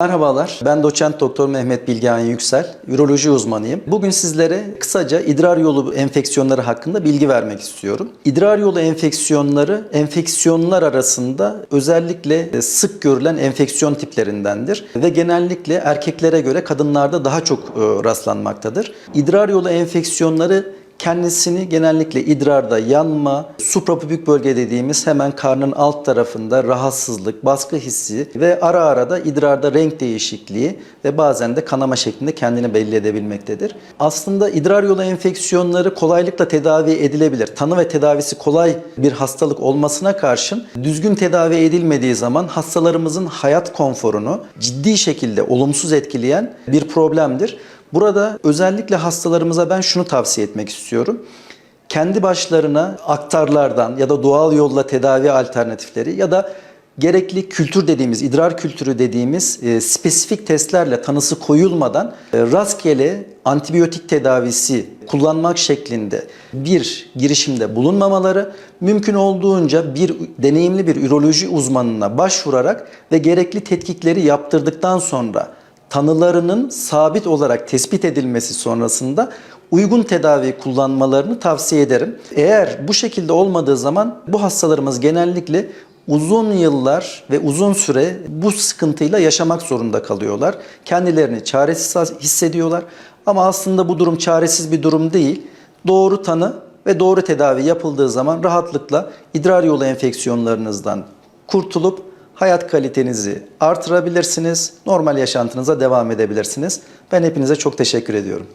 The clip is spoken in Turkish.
Merhabalar, ben doçent doktor Mehmet Bilgehan Yüksel, üroloji uzmanıyım. Bugün sizlere kısaca idrar yolu enfeksiyonları hakkında bilgi vermek istiyorum. İdrar yolu enfeksiyonları, enfeksiyonlar arasında özellikle sık görülen enfeksiyon tiplerindendir ve genellikle erkeklere göre kadınlarda daha çok e, rastlanmaktadır. İdrar yolu enfeksiyonları kendisini genellikle idrarda yanma, suprapubik bölge dediğimiz hemen karnın alt tarafında rahatsızlık, baskı hissi ve ara ara da idrarda renk değişikliği ve bazen de kanama şeklinde kendini belli edebilmektedir. Aslında idrar yolu enfeksiyonları kolaylıkla tedavi edilebilir. Tanı ve tedavisi kolay bir hastalık olmasına karşın düzgün tedavi edilmediği zaman hastalarımızın hayat konforunu ciddi şekilde olumsuz etkileyen bir problemdir. Burada özellikle hastalarımıza ben şunu tavsiye etmek istiyorum. Kendi başlarına aktarlardan ya da doğal yolla tedavi alternatifleri ya da gerekli kültür dediğimiz, idrar kültürü dediğimiz e, spesifik testlerle tanısı koyulmadan e, rastgele antibiyotik tedavisi kullanmak şeklinde bir girişimde bulunmamaları, mümkün olduğunca bir deneyimli bir üroloji uzmanına başvurarak ve gerekli tetkikleri yaptırdıktan sonra tanılarının sabit olarak tespit edilmesi sonrasında uygun tedavi kullanmalarını tavsiye ederim. Eğer bu şekilde olmadığı zaman bu hastalarımız genellikle uzun yıllar ve uzun süre bu sıkıntıyla yaşamak zorunda kalıyorlar. Kendilerini çaresiz hissediyorlar. Ama aslında bu durum çaresiz bir durum değil. Doğru tanı ve doğru tedavi yapıldığı zaman rahatlıkla idrar yolu enfeksiyonlarınızdan kurtulup hayat kalitenizi artırabilirsiniz. Normal yaşantınıza devam edebilirsiniz. Ben hepinize çok teşekkür ediyorum.